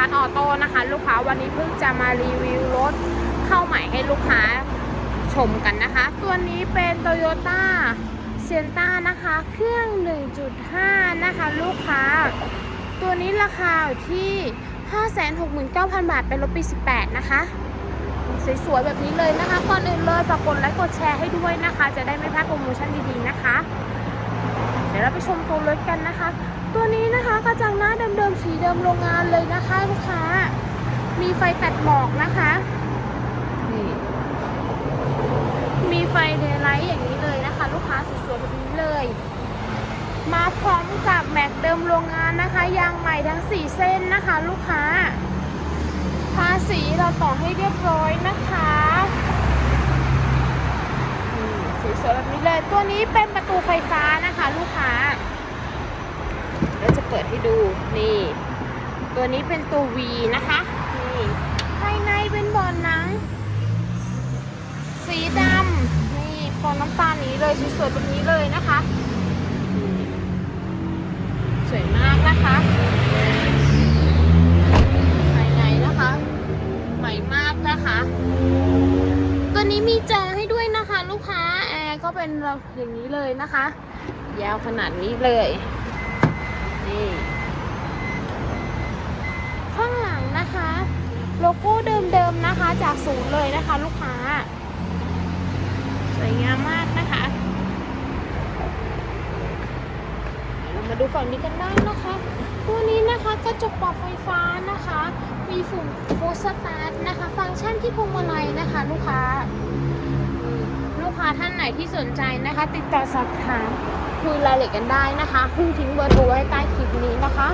าร์ทออโต้นะคะ ลูกค้าวันนี้เพิ่งจะมารีวิวรถเข้าใหม่ให้ลูกค้าชมกันนะคะ ตัวนี้เป็น Toyota s i e n t a นะคะ เครื่อง 1.5 นะคะ ลูกค้า ตัวนี้ราคาอยู่ที่ 569,000 บาท เป็นรถปี 18 นะคะสวยๆแบบนี้เลยนะคะ ก่อนอื่นเลยฝากกดไลค์กดแชร์ให้ด้วยนะคะ จะได้ไม่พลาดโปรโมชั่นดีๆนะคะ เดี๋ยวเราไปชมตัวรถกันนะคะ ตัวนี้ กระจังหน้าเดิมๆสีเดิมโรงงานเลยนะคะลูกค้า มีไฟตัดหมอกนะคะนี่มีไฟเดย์ไลท์อย่างนี้เลยนะคะ ลูกค้าสวยๆแบบนี้เลย มาพร้อมกับแม็กเดิมโรงงานนะคะยางใหม่ทั้ง 4 เส้นนะคะ ลูกค้าภาษีเราต่อให้เรียบร้อยนะคะสีสวยๆแบบนี้เลย ตัวนี้เป็นประตูไฟฟ้านะคะ ลูกค้า เปิดให้ดูนี่ ตัวนี้เป็นตัว V นะคะ นี่ภายในเป็นบอลหนัง สีดำนี่ฟองน้ำตาลนี้เลยสวยๆแบบนี้เลยนะคะ สวยมากนะคะภายในนะคะใหม่มากนะคะ ตัวนี้มีจอให้ด้วยนะคะ ลูกค้าแอร์ก็เป็นอย่างนี้เลยนะคะ ยาวขนาดนี้เลย นี่ข้างหลังนะคะ โลโก้เดิมๆนะคะ จากศูนย์เลยนะคะ ลูกค้า สวยงามมากนะคะเรามาดูฝั่งนี้กันได้นะคะตัวนี้นะคะกระจกปรับไฟฟ้านะคะ มีฝุ่นโฟสตาร์ทนะคะ ฟังก์ชันที่พวงมาลัยนะคะ ลูกค้า กค้าท่านไหนที่สนใจนะคะ ติดต่อสอบถามคุยรายละเอียดกันได้นะคะเพิ่งทิ้งเบอร์โทรไว้ใต้คลิปนี้นะคะ